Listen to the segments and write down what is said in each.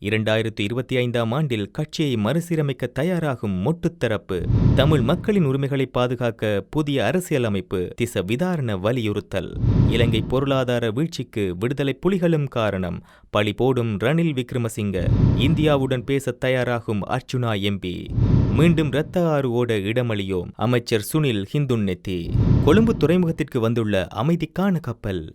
இரண்டாயிரத்து இருபத்தி ஐந்தாம் ஆண்டில் கட்சியை மறுசீரமைக்க தயாராகும் மொட்டுத்தரப்பு தமிழ் மக்களின் உரிமைகளை பாதுகாக்க புதிய அரசியலமைப்பு திச விதாரண வலியுறுத்தல். இலங்கை பொருளாதார வீழ்ச்சிக்கு விடுதலை புலிகளும் காரணம் பழி போடும் ரணில் விக்ரமசிங்க இந்தியாவுடன் பேச தயாராகும் அர்ச்சுனா எம்பி மீண்டும் இரத்த ஆறு ஓட இடமளியோம் அமைச்சர் சுனில் ஹிந்துன்னெத்தி கொழும்பு துறைமுகத்திற்கு வந்துள்ள அமைதிக்கான கப்பல்.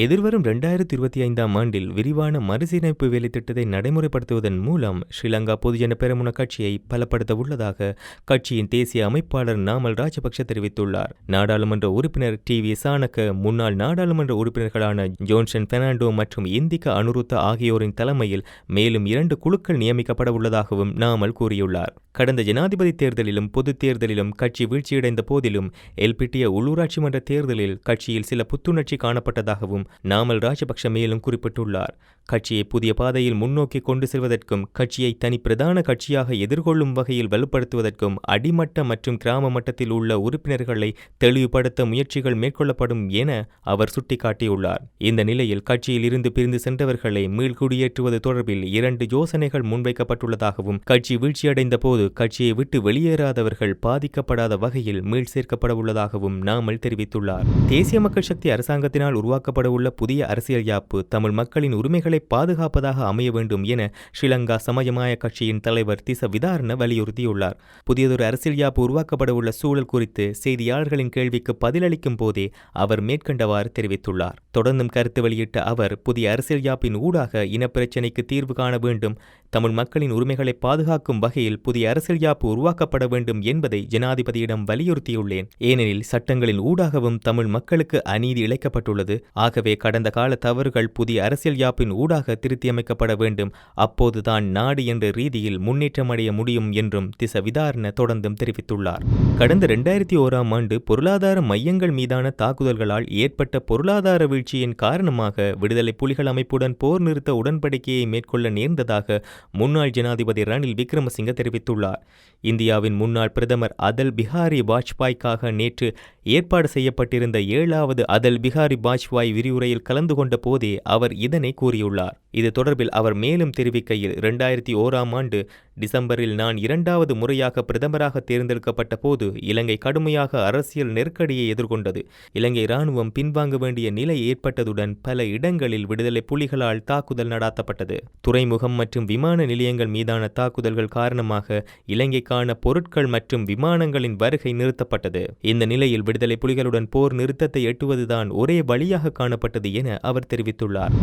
எதிர்வரும் இரண்டாயிரத்தி இருபத்தி ஐந்தாம் ஆண்டில் விரிவான மறுசீரமைப்பு வேலை திட்டத்தை நடைமுறைப்படுத்துவதன் மூலம் ஸ்ரீலங்கா பொதுஜன பெருமுன கட்சியை பலப்படுத்த உள்ளதாக கட்சியின் தேசிய அமைப்பாளர் நாமல் ராஜபக்ஷ தெரிவித்துள்ளார். நாடாளுமன்ற உறுப்பினர் டி வி சாணக்க முன்னாள் நாடாளுமன்ற உறுப்பினர்களான ஜோன்சன் பெர்னாண்டோ மற்றும் இந்திக அனுருத்த ஆகியோரின் தலைமையில் மேலும் இரண்டு குழுக்கள் நியமிக்கப்பட உள்ளதாகவும் நாமல் கூறியுள்ளார். கடந்த ஜனாதிபதி தேர்தலிலும் பொது தேர்தலிலும் கட்சி வீழ்ச்சியடைந்த போதிலும் எல்பிட்டிய உள்ளூராட்சி மன்ற தேர்தலில் கட்சியில் சில புத்துணர்ச்சி காணப்பட்டதாகவும் நாமல் ராஜபக்ஷ மேலும் குறிப்பிட்டுள்ளார். கட்சியை புதிய பாதையில் முன்னோக்கி கொண்டு செல்வதற்கும் கட்சியை தனி பிரதான கட்சியாக எதிர்கொள்ளும் வகையில் வலுப்படுத்துவதற்கும் அடிமட்ட மற்றும் கிராம மட்டத்தில் உள்ள உறுப்பினர்களை தெளிவுபடுத்த முயற்சிகள் மேற்கொள்ளப்படும் என அவர் சுட்டிக்காட்டியுள்ளார். இந்த நிலையில் கட்சியில் இருந்து பிரிந்து சென்றவர்களை மீள்குடியேற்றுவது தொடர்பில் இரண்டு யோசனைகள் முன்வைக்கப்பட்டுள்ளதாகவும் கட்சி வீழ்ச்சியடைந்த போது கட்சியை விட்டு வெளியேறாதவர்கள் பாதிக்கப்படாத வகையில் மீள் சேர்க்கப்பட உள்ளதாகவும் நாமல் தெரிவித்துள்ளார். தேசிய மக்கள் சக்தி அரசாங்கத்தினால் உருவாக்கப்பட உள்ள புதிய அரசியல் யாப்பு தமிழ் மக்களின் உரிமைகளை பாதுகாப்பதாக அமைய வேண்டும் என ஸ்ரீலங்கா சமயமாய கட்சியின் தலைவர் திச விதாரண வலியுறுத்தியுள்ளார். புதியதொரு அரசியல் யாப்பு உருவாக்கப்பட உள்ள சூழல் குறித்து செய்தியாளர்களின் கேள்விக்கு பதிலளிக்கும் போதே அவர் மேற்கண்டவாறு தெரிவித்துள்ளார். தொடர்ந்தும் கருத்து வெளியிட்ட அவர் புதிய அரசியல் யாப்பின் ஊடாக இனப்பிரச்சினைக்கு தீர்வு காண வேண்டும் தமிழ் மக்களின் உரிமைகளை பாதுகாக்கும் வகையில் புதிய அரசியல் யாப்பு உருவாக்கப்பட வேண்டும் என்பதை ஜனாதிபதியிடம் வலியுறுத்தியுள்ளேன். ஏனெனில் சட்டங்களின் ஊடாகவும் தமிழ் மக்களுக்கு அநீதி இழைக்கப்பட்டுள்ளது. ஆகவே கடந்த கால தவறுகள் புதிய அரசியல் யாப்பின் ஊடாக திருத்தியமைக்கப்பட வேண்டும். அப்போதுதான் நாடு என்ற ரீதியில் முன்னேற்றமடைய முடியும் என்றும் திச விதாரண தொடர்ந்தும் தெரிவித்துள்ளார். கடந்த இரண்டாயிரத்தி ஓராம் ஆண்டு பொருளாதார மையங்கள் மீதான தாக்குதல்களால் ஏற்பட்ட பொருளாதார வீழ்ச்சியின் காரணமாக விடுதலை புலிகள் அமைப்புடன் போர் நிறுத்த உடன்படிக்கையை மேற்கொள்ள நேர்ந்ததாக முன்னாள் ஜனாதிபதி ரணில் விக்ரமசிங்க தெரிவித்துள்ளார். இந்தியாவின் முன்னாள் பிரதமர் அதல் பிஹாரி வாஜ்பாய்க்காக நேற்று ஏற்பாடு செய்யப்பட்டிருந்த ஏழாவது அதல் பிஹாரி வாஜ்பாய் விரிவுரையில் கலந்து கொண்ட போதே அவர் இதனை கூறியுள்ளார். இது தொடர்பில் அவர் மேலும் தெரிவிக்கையில் இரண்டாயிரத்தி ஓராம் ஆண்டு டிசம்பரில் நான் இரண்டாவது முறையாக பிரதமராக தேர்ந்தெடுக்கப்பட்ட போது இலங்கை கடுமையாக அரசியல் நெருக்கடியை எதிர்கொண்டது. இலங்கை இராணுவம் பின்வாங்க வேண்டிய நிலை ஏற்பட்டதுடன் பல இடங்களில் விடுதலை புலிகளால் தாக்குதல் நடாத்தப்பட்டது. துறைமுகம் மற்றும் விமான நிலையங்கள் மீதான தாக்குதல்கள் காரணமாக இலங்கைக்கான பொருட்கள் மற்றும் விமானங்களின் வருகை நிறுத்தப்பட்டது. இந்த நிலையில் விடுதலை புலிகளுடன் போர் நிறுத்தத்தை எட்டுவதுதான் ஒரே வழியாக காணப்பட்டது என அவர் தெரிவித்துள்ளார்.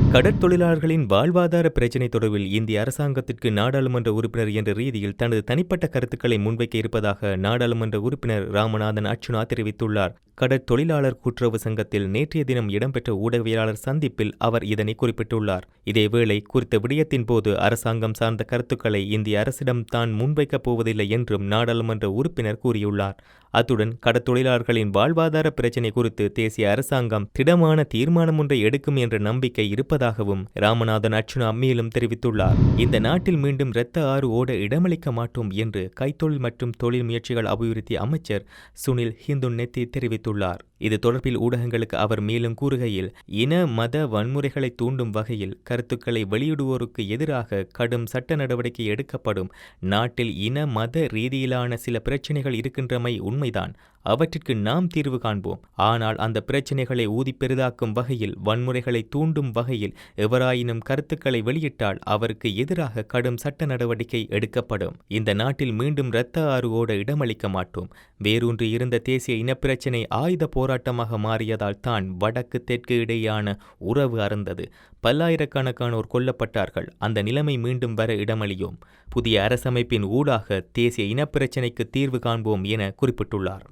கடற்தொழிலாளர்களின் வாழ்வாதார பிரச்சினை தொடர்பில் இந்திய அரசாங்கத்திற்கு நாடாளுமன்ற உறுப்பினர் என்ற ரீதியில் தனது தனிப்பட்ட கருத்துக்களை முன்வைக்க இருப்பதாக நாடாளுமன்ற உறுப்பினர் ராமநாதன் அர்ச்சுனா தெரிவித்துள்ளார். கடற்தொழிலாளர் கூட்டுறவு சங்கத்தில் நேற்றைய தினம் இடம்பெற்ற ஊடகவியலாளர் சந்திப்பில் அவர் இதனை குறிப்பிட்டுள்ளார். இதேவேளை குறித்த விடயத்தின் போது அரசாங்கம் சார்ந்த கருத்துக்களை இந்திய அரசிடம் தான் முன்வைக்கப் போவதில்லை என்றும் நாடாளுமன்ற உறுப்பினர் கூறியுள்ளார். அத்துடன் கடற்தொழிலாளர்களின் வாழ்வாதார பிரச்சினை குறித்து தேசிய அரசாங்கம் திடமான தீர்மானம் ஒன்றை எடுக்கும் என்ற நம்பிக்கை இருப்பதாகவும் ராமநாதன் அர்ச்சுனா மேலும் தெரிவித்துள்ளார். இந்த நாட்டில் மீண்டும் இரத்த ஆறு ஓட இடமளிக்க மாட்டோம் என்று கைத்தொழில் மற்றும் தொழில் முயற்சிகள் அபிவிருத்தி அமைச்சர் சுனில் ஹிந்து நெத்தி தெரிவித்துள்ளார். இது தொடர்பில் ஊடகங்களுக்கு அவர் மேலும் கூறுகையில் இன மத வன்முறைகளை தூண்டும் வகையில் கருத்துக்களை வெளியிடுவோருக்கு எதிராக கடும் சட்ட நடவடிக்கை எடுக்கப்படும். நாட்டில் இன மத ரீதியிலான சில பிரச்சினைகள் இருக்கின்றமை உண்மைதான். அவற்றிற்கு நாம் தீர்வு காண்போம். ஆனால் அந்த பிரச்சினைகளை ஊதி பெரிதாக்கும் வகையில் வன்முறைகளை தூண்டும் வகையில் எவராயினும் கருத்துக்களை வெளியிட்டால் அவருக்கு எதிராக கடும் சட்ட நடவடிக்கை எடுக்கப்படும். இந்த நாட்டில் மீண்டும் இரத்த ஆறு ஓட இடமளிக்க மாட்டோம். வேரூன்றி இருந்த தேசிய இனப்பிரச்சினை ஆயுத போராட்டமாக மாறியதால் தான் வடக்கு தெற்கு இடையேயான உறவு அறந்தது பல்லாயிரக்கணக்கானோர் கொல்லப்பட்டார்கள். அந்த நிலைமை மீண்டும் வர இடமளியோம். புதிய அரசமைப்பின் ஊடாக தேசிய இனப்பிரச்சினைக்கு தீர்வு காண்போம் என குறிப்பிட்டுள்ளார்.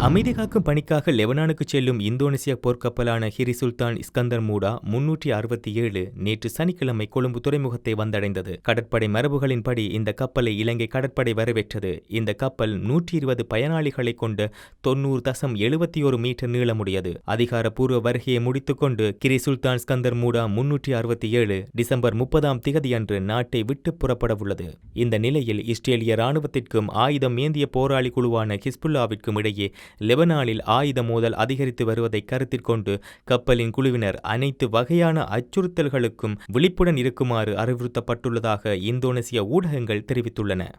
அமைதி காக்கும் பணிக்காக லெபனானுக்கு செல்லும் இந்தோனேசிய போர்க்கப்பலான ஹிரி சுல்தான் இஸ்கந்தர் மூடா முன்னூற்றி அறுபத்தி ஏழு நேற்று சனிக்கிழமை கொழும்பு துறைமுகத்தை வந்தடைந்தது. கடற்படை மரபுகளின்படி இந்த கப்பலை இலங்கை கடற்படை வரவேற்றது. இந்த கப்பல் நூற்றி இருபது பயனாளிகளை கொண்ட தொன்னூறு தசம் எழுபத்தி ஒரு மீட்டர் நீளமுடையது. அதிகாரப்பூர்வ வருகையை முடித்துக்கொண்டு கிரி சுல்தான் ஸ்கந்தர் மூடா முன்னூற்றி அறுபத்தி ஏழு டிசம்பர் முப்பதாம் திகதியன்று நாட்டை விட்டு புறப்படவுள்ளது. இந்த நிலையில் இஸ்ரேலிய ராணுவத்திற்கும் ஆயுதம் ஏந்திய போராளி குழுவான ஹிஸ்புல்லாவிற்கும் இடையே லெபனானில் ஆயுத மோதல் அதிகரித்து வருவதை கருத்தில் கொண்டு கப்பலின் குழுவினர் அனைத்து வகையான அச்சுறுத்தல்களுக்கும் விழிப்புடன் இருக்குமாறு அறிவுறுத்தப்பட்டுள்ளதாக இந்தோனேசிய ஊடகங்கள் தெரிவித்துள்ளன.